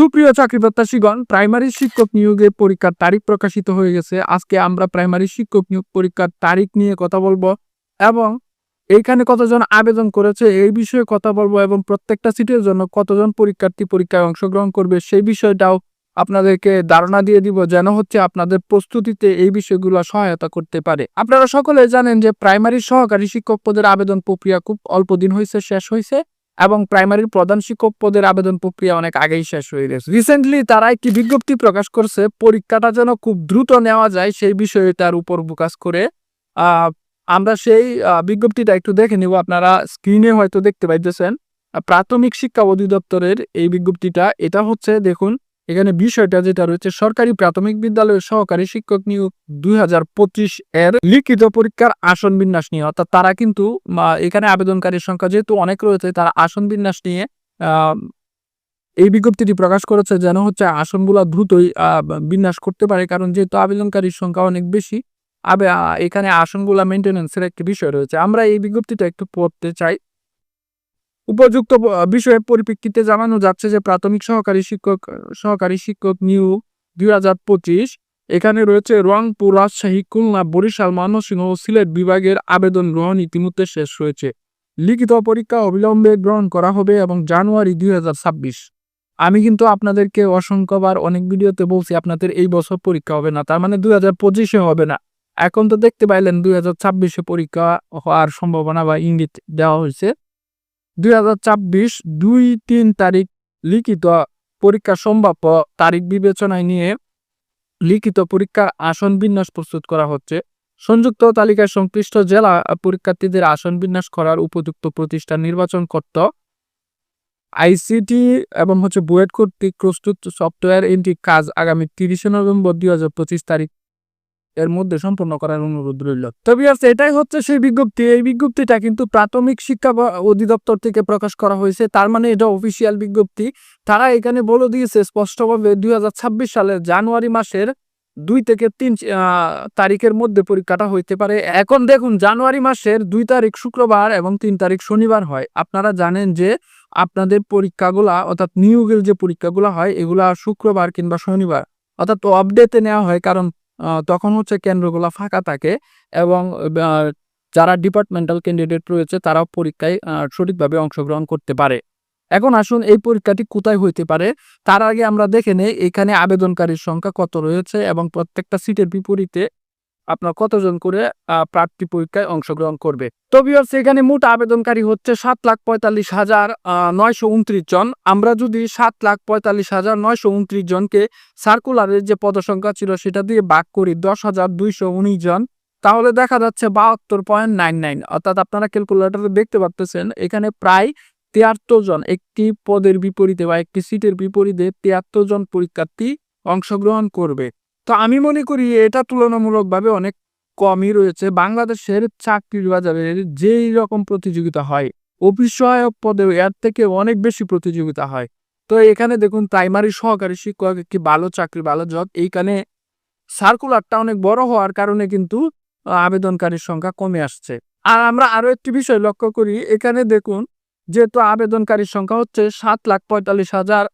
সুপ্রিয় চাকরি প্রাইমারি শিক্ষক নিয়োগের পরীক্ষার তারিখ প্রকাশিত হয়ে গেছে। আজকে আমরা প্রাইমারি শিক্ষক নিয়োগ পরীক্ষার তারিখ নিয়ে কথা বলব এবং এইখানে কতজন আবেদন করেছে এই বিষয়ে কথা বলব এবং প্রত্যেকটা সিটের জন্য কতজন পরীক্ষার্থী পরীক্ষায় অংশগ্রহণ করবে সেই বিষয়টাও আপনাদেরকে ধারণা দিয়ে দিব যেন হচ্ছে আপনাদের প্রস্তুতিতে এই বিষয়গুলো সহায়তা করতে পারে। আপনারা সকলে জানেন যে প্রাইমারি সহকারী শিক্ষক পদের আবেদন প্রক্রিয়া খুব অল্প দিন হয়েছে শেষ হয়েছে এবং প্রাইমারির প্রধান শিক্ষক পদের আবেদন প্রক্রিয়া অনেক আগেই শেষ হয়ে গেছে। রিসেন্টলি তারা একটি বিজ্ঞপ্তি প্রকাশ করছে, পরীক্ষাটা যেন খুব দ্রুত নেওয়া যায় সেই বিষয়টার উপর ফোকাস করে। আমরা সেই বিজ্ঞপ্তিটা একটু দেখে নিব, আপনারা স্ক্রিনে হয়তো দেখতে পাইতেছেন। প্রাথমিক শিক্ষা অধিদপ্তরের এই বিজ্ঞপ্তিটা, এটা হচ্ছে দেখুন এখানে বিষয়টা যেটা রয়েছে, সরকারি প্রাথমিক বিদ্যালয়ের সহকারী শিক্ষক নিয়োগ দুই হাজার পঁচিশ এর লিখিত পরীক্ষার আসন বিন্যাস নিয়ে। অর্থাৎ তারা কিন্তু এখানে আবেদনকারীর সংখ্যা যেহেতু অনেক রয়েছে, তারা আসন বিন্যাস নিয়ে এই বিজ্ঞপ্তিটি প্রকাশ করেছে যেন হচ্ছে আসনগুলো দ্রুতই বিন্যাস করতে পারে। কারণ যেহেতু আবেদনকারীর সংখ্যা অনেক বেশি, আবে এখানে আসনগুলা মেনটেন্যান্সের একটি বিষয় রয়েছে। আমরা এই বিজ্ঞপ্তিটা একটু পড়তে চাই। উপযুক্ত বিষয়ের পরিপ্রেক্ষিতে জানানো যাচ্ছে যে প্রাথমিক সহকারী শিক্ষক সহকারী শিক্ষক নিয়োগ দুই এখানে রয়েছে রংপুর রাজশাহী, খুলনা, বরিশাল ময়মনসিংহ সিলেট বিভাগের আবেদন গ্রহণ ইতিমধ্যে শেষ হয়েছে। লিখিত পরীক্ষা অবিলম্বে গ্রহণ করা হবে এবং জানুয়ারি দুই হাজার ছাব্বিশ। আমি কিন্তু আপনাদেরকে অসংখ্যবার অনেক ভিডিওতে বলছি, আপনাদের এই বছর পরীক্ষা হবে না, তার মানে দুই হাজার পঁচিশে হবে না। এখন তো দেখতে পাইলেন দুই হাজার ছাব্বিশে পরীক্ষা হওয়ার সম্ভাবনা বা ইঙ্গিত দেওয়া হয়েছে। দুই হাজার ছাব্বিশ দুই তিন তারিখ লিখিত পরীক্ষা সম্ভাব্য তারিখ বিবেচনায় নিয়ে লিখিত পরীক্ষার আসন বিন্যাস প্রস্তুত করা হচ্ছে। সংযুক্ত তালিকায় সংশ্লিষ্ট জেলা পরীক্ষার্থীদের আসন বিন্যাস করার উপযুক্ত প্রতিষ্ঠান নির্বাচন করত। আইসিটি এবং হচ্ছে বুয়েট কর্তৃক প্রস্তুত সফটওয়্যার এন্ট্রি কাজ আগামী তিরিশে নভেম্বর দুই হাজার পঁচিশ তারিখ এর মধ্যে সম্পন্ন করার অনুরোধ রইল। তবে আছে এটাই হচ্ছে সেই বিজ্ঞপ্তি। এই বিজ্ঞপ্তিটা কিন্তু প্রাথমিক শিক্ষা অধিদপ্তর থেকে প্রকাশ করা হয়েছে। তার মানে এটা অফিসিয়াল বিজ্ঞপ্তি। তারা এখানে বলে দিয়েছে স্পষ্টভাবে দুই হাজার সালের জানুয়ারি মাসের দুই থেকে তিন তারিখের মধ্যে পরীক্ষাটা হইতে পারে। এখন দেখুন, জানুয়ারি মাসের দুই তারিখ শুক্রবার এবং তিন তারিখ শনিবার হয়। আপনারা জানেন যে আপনাদের পরীক্ষাগুলা, অর্থাৎ নিয়োগের যে পরীক্ষাগুলো হয়, এগুলা শুক্রবার কিংবা শনিবার, অর্থাৎ আপডেটে নেওয়া হয়। কারণ তখন হচ্ছে কেন্দ্রগুলো ফাঁকা থাকে এবং যারা ডিপার্টমেন্টাল ক্যান্ডিডেট রয়েছে তারাও পরীক্ষায় সঠিকভাবে অংশগ্রহণ করতে পারে। এখন আসুন এই পরীক্ষাটি কোথায় হইতে পারে? তার আগে আমরা দেখে নেই, এখানে আবেদনকারীর সংখ্যা কত রয়েছে এবং প্রত্যেকটা সিটের বিপরীতে আপনার কতজন করে প্রার্থী পরীক্ষায় অংশগ্রহণ করবে। তো ভিউয়ার্স এখানে মোট আবেদনকারী হচ্ছে সাত লাখ পঁয়তাল্লিশ হাজার নয়শো উনত্রিশ জন। আমরা যদি সাত লাখ পঁয়তাল্লিশ হাজার নয়শো উনত্রিশ জনকে সার্কুলারের যে পদসংখ্যা ছিল সেটা দিয়ে ভাগ করি দশ হাজার দুইশো উনিশ জন, তাহলে দেখা যাচ্ছে বাহাত্তর পয়েন্ট নাইন নাইন। অর্থাৎ আপনারা ক্যালকুলেটারে দেখতে পাচ্ছেন এখানে প্রায় তিয়াত্তর জন একটি পদের বিপরীতে বা একটি সিটের বিপরীতে তিয়াত্তর জন পরীক্ষার্থী অংশগ্রহণ করবে। তো আমি মনে করি এটা তুলনামূলকভাবে অনেক কমই রয়েছে। বাংলাদেশের চাকরির বাজারে যেই রকম প্রতিযোগিতা হয় অফিস সহায়ক পদে এর থেকে অনেক বেশি প্রতিযোগিতা হয়। তো এখানে দেখুন প্রাইমারি সহকারী শিক্ষক, একটি ভালো চাকরি, ভালো জব এইখানে সার্কুলারটা অনেক বড় হওয়ার কারণে কিন্তু আবেদনকারীর সংখ্যা কমে আসছে। আর আমরা আরও একটি বিষয় লক্ষ্য করি, এখানে দেখুন, যেহেতু আবেদনকারীর সংখ্যা হচ্ছে সাত লাখ পঁয়তাল্লিশ হাজার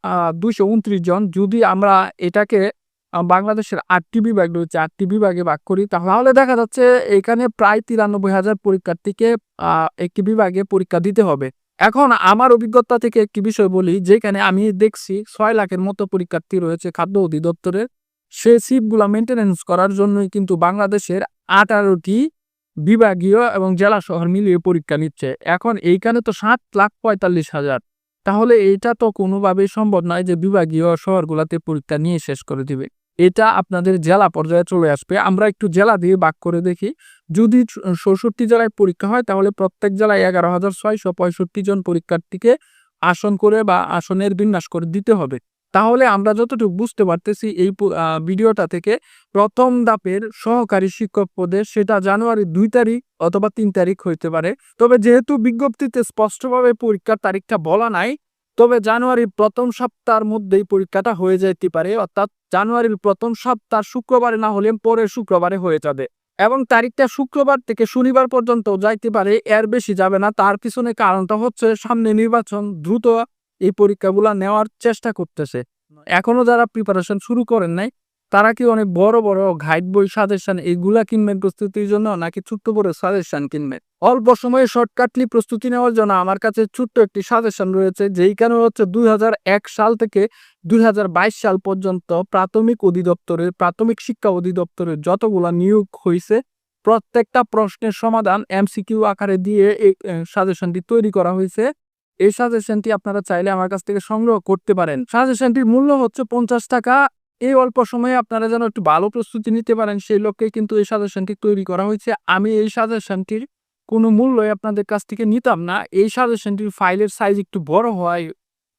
দুইশো উনত্রিশ জন, যদি আমরা এটাকে বাংলাদেশের আটটি বিভাগ রয়েছে আটটি বিভাগে ভাগ করি। তাহলে দেখা যাচ্ছে এখানে প্রায় তিরানব্বই হাজার পরীক্ষার্থীকে একটি বিভাগে পরীক্ষা দিতে হবে। এখন আমার অভিজ্ঞতা থেকে একটি বিষয় বলি, যেখানে আমি দেখছি ছয় লাখের মতো পরীক্ষার্থী রয়েছে খাদ্য অধিদপ্তরের সে সিটগুলা মেনটেন্যান্স করার জন্যই কিন্তু বাংলাদেশের আঠারোটি বিভাগীয় এবং জেলা শহর মিলিয়ে পরীক্ষা নিচ্ছে। এখন এইখানে তো সাত লাখ পঁয়তাল্লিশ হাজার। তাহলে এটা তো কোনোভাবেই সম্ভব নয় যে বিভাগীয় শহরগুলোতে পরীক্ষা নিয়ে শেষ করে দিবে। এটা আপনাদের জেলা পর্যায়ে চলে আসবে। আমরা একটু জেলা দিয়ে ভাগ করে দেখি। যদি ষষট্টি জেলায় পরীক্ষা হয়, তাহলে প্রত্যেক জেলায় এগারো হাজার ছয়শো পঁয়ষট্টি জন পরীক্ষার্থীকে আসন করে বা আসনের বিন্যাস করে দিতে হবে। তাহলে আমরা যতটুকু বুঝতে পারতেছি, এই ভিডিওটা থেকে প্রথম দাপের সহকারী শিক্ষক পদে সেটা জানুয়ারি দুই তারিখ অথবা তিন তারিখ হইতে পারে। তবে যেহেতু বিজ্ঞপ্তিতে স্পষ্টভাবে পরীক্ষার তারিখটা বলা নাই তবে জানুয়ারির প্রথম সপ্তাহের মধ্যেই পরীক্ষাটা হয়ে যেতে পারে, অর্থাৎ জানুয়ারির প্রথম সপ্তাহ শুক্রবারে না হলে পরে শুক্রবারে হয়ে যাবে। এবং তারিখটা শুক্রবার থেকে শনিবার পর্যন্ত যাইতে পারে, এর বেশি যাবে না। তার পিছনে কারণটা হচ্ছে সামনে নির্বাচন দ্রুত এই পরীক্ষাগুলো নেওয়ার চেষ্টা করতেছে। এখনও যারা প্রিপারেশন শুরু করেন নাই তারা কি অনেক বড় বড় গাইড বই সাজেশন এইগুলা কিনবেন প্রস্তুতির জন্য, নাকি ছোট্ট বড় সাজেশন কিনবেন? অল্প সময়ে শর্টকাটলি প্রস্তুতি নেওয়ার জন্য আমার কাছে ছোট্ট একটি সাজেশন রয়েছে, যেই কারণে হচ্ছে দুই সাল থেকে দুই সাল পর্যন্ত প্রাথমিক অধিদপ্তরের, প্রাথমিক শিক্ষা অধিদপ্তরের যতগুলা নিয়োগ হয়েছে প্রত্যেকটা প্রশ্নের সমাধান এমসিকিউ আকারে দিয়ে এই সাজেশনটি তৈরি করা হয়েছে এই সাজেশনটি আপনারা চাইলে আমার কাছ থেকে সংগ্রহ করতে পারেন। সাজেশনটির মূল্য হচ্ছে পঞ্চাশ টাকা। এই অল্প সময়ে আপনারা যেন একটু ভালো প্রস্তুতি নিতে পারেন, সেই লক্ষ্যে কিন্তু এই সাজেশনটি তৈরি করা হয়েছে। আমি এই সাজেশনটির কোনো মূল্যই আপনাদের কাছ থেকে নিতাম না। এই সাজেশনটির ফাইলের সাইজ একটু বড় হয়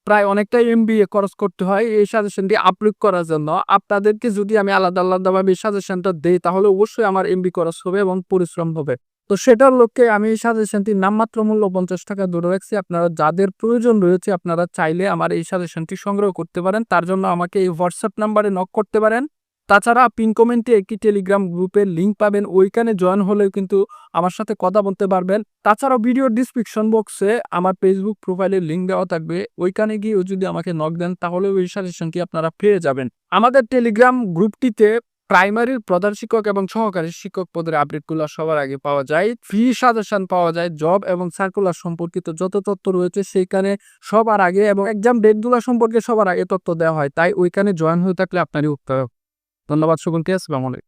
প্রায় অনেকটাই এমবি খরচ করতে হয় এই সাজেশনটি আপলোড করার জন্য। আপনাদেরকে যদি আমি আলাদা আলাদাভাবে সাজেশনটা দেই, তাহলে অবশ্যই আমার এমবি খরচ হবে এবং পরিশ্রম হবে। তো সেটার লক্ষ্যে আমি এই সাজেশনটির নামমাত্র মূল্য পঞ্চাশ টাকা ধরে রাখছি। আপনারা যাদের প্রয়োজন রয়েছে, আপনারা চাইলে আমার এই সাজেশনটি সংগ্রহ করতে পারেন। তার জন্য আমাকে এই হোয়াটসঅ্যাপ নাম্বারে নক করতে পারেন। তাছাড়া পিন কমেন্টে একটি টেলিগ্রাম গ্রুপের লিঙ্ক পাবেন। ওইখানে জয়েন হলেও কিন্তু আমার সাথে কথা বলতে পারবেন। তাছাড়াও ভিডিও ডিসক্রিপশন বক্সে আমার ফেসবুক প্রোফাইলের লিঙ্ক দেওয়া থাকবে। ওইখানে গিয়েও যদি আমাকে নক দেন, তাহলেও ওই সাজেশনটি আপনারা পেয়ে যাবেন। আমাদের টেলিগ্রাম গ্রুপটিতে প্রাইমারির প্রধান শিক্ষক এবং সহকারী শিক্ষক পদের আপডেটগুলো সবার আগে পাওয়া যায়। ফি সাজেশন পাওয়া যায়, জব এবং সার্কুলার সম্পর্কিত যত তথ্য রয়েছে সেইখানে সবার আগে এবং এক্সাম ডেটগুলো সম্পর্কে সবার আগে তথ্য দেওয়া হয়। তাই ওইখানে জয়েন হয়ে থাকলে আপনারই উত্তর। ধন্যবাদ সকলকে, আসসালামু আলাইকুম।